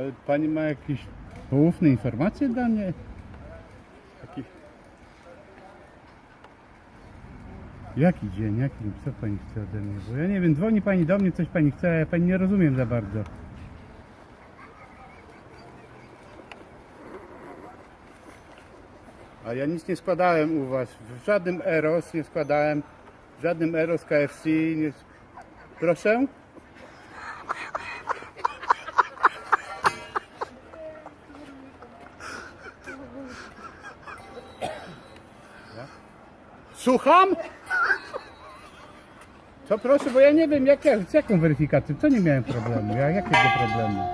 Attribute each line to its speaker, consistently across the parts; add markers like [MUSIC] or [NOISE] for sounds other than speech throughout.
Speaker 1: Ale pani ma jakieś poufne informacje dla mnie? Taki... Jaki dzień, jaki, co pani chce ode mnie? Bo ja nie wiem, dzwoni pani do mnie, coś pani chce, a ja pani nie rozumiem za bardzo. A ja nic nie składałem u was, w żadnym Eros nie składałem, w żadnym Eros KFC nie... Proszę? Słucham? Co proszę, bo ja nie wiem, jak, ja- z jaką weryfikacją, co nie miałem problemu, ja jakiego problemu?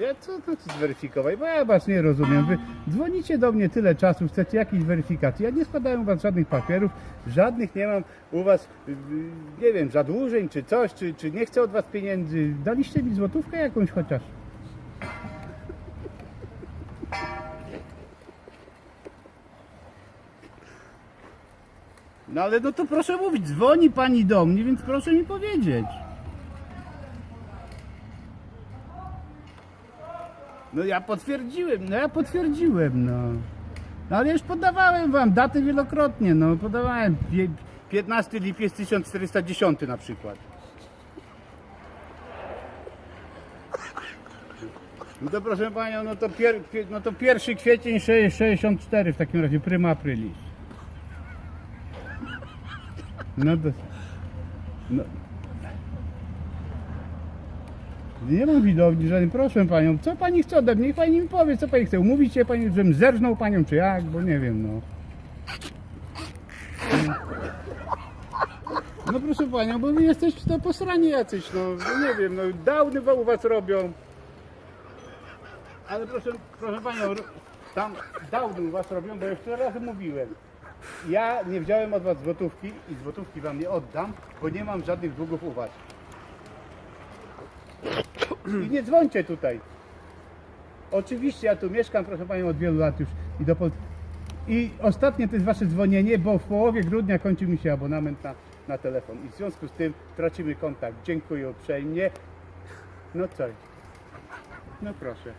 Speaker 1: Ja co to znaczy zweryfikować? Bo ja was nie rozumiem. Wy dzwonicie do mnie tyle czasu, chcecie jakiejś weryfikacji. Ja nie składałem u was żadnych papierów, żadnych nie mam u was, y, nie wiem, zadłużeń czy coś, czy, czy nie chcę od was pieniędzy. Daliście mi złotówkę jakąś chociaż. No ale no to proszę mówić, dzwoni pani do mnie, więc proszę mi powiedzieć. No ja potwierdziłem, no ja potwierdziłem, no. No ale już podawałem wam daty wielokrotnie, no podawałem pie- 15 lipiec 1410 na przykład. No to proszę panią, no to, pier, no to 1 kwiecień 64 w takim razie, prima aprilis. No to... No. Nie mam widowni żadnej, proszę panią, co pani chce ode mnie? Niech pani mi powie, co pani chce. Umówić się pani, żebym zerżnął panią, czy jak, bo nie wiem, no. No proszę panią, bo wy jesteście to posrani jacyś, no, no nie wiem, no downy u was robią. Ale proszę, proszę panią, tam downy u was robią, bo tyle razy mówiłem. Ja nie wziąłem od was złotówki i złotówki wam nie oddam, bo nie mam żadnych długów u was. I nie dzwońcie tutaj. Oczywiście ja tu mieszkam, proszę panią, od wielu lat już i do Pol- I ostatnie to jest wasze dzwonienie, bo w połowie grudnia kończy mi się abonament na, na telefon. I w związku z tym tracimy kontakt. Dziękuję uprzejmie. No co? No proszę.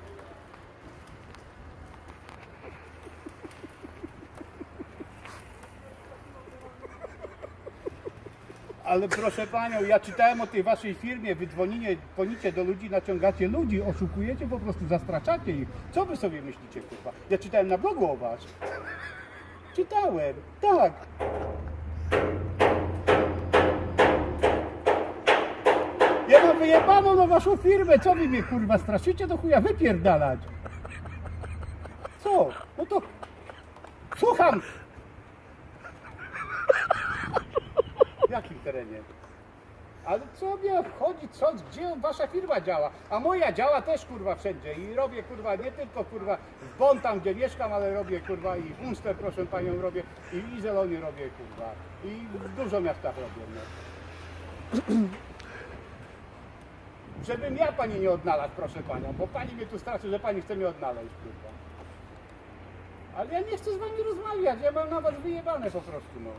Speaker 1: Ale proszę panią, ja czytałem o tej waszej firmie, wy dzwonicie, dzwonicie do ludzi, naciągacie ludzi, oszukujecie, po prostu zastraczacie ich. Co wy sobie myślicie, kurwa? Ja czytałem na blogu o was. Czytałem, tak. Ja mam wyjebaną na waszą firmę, co wy mnie kurwa straszycie do chuja wypierdalać? Co? No to... Słucham! Jakim terenie? Ale co mnie obchodzi, co, gdzie wasza firma działa? A moja działa też kurwa wszędzie i robię kurwa nie tylko kurwa w Bonn tam gdzie mieszkam, ale robię kurwa i w Munster proszę panią robię i w Izelonie robię kurwa i w dużo miastach robię no. [CLEARS THROAT] Żebym ja pani nie odnalazł proszę panią, bo pani mnie tu straszy, że pani chce mnie odnaleźć kurwa. Ale ja nie chcę z wami rozmawiać, ja mam na was wyjebane po prostu no.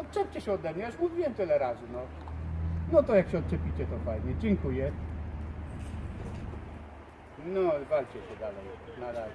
Speaker 1: Odczepcie się ode mnie, ja już mówiłem tyle razy, no. No to jak się odczepicie, to fajnie. Dziękuję. No, walcie się dalej. Na razie.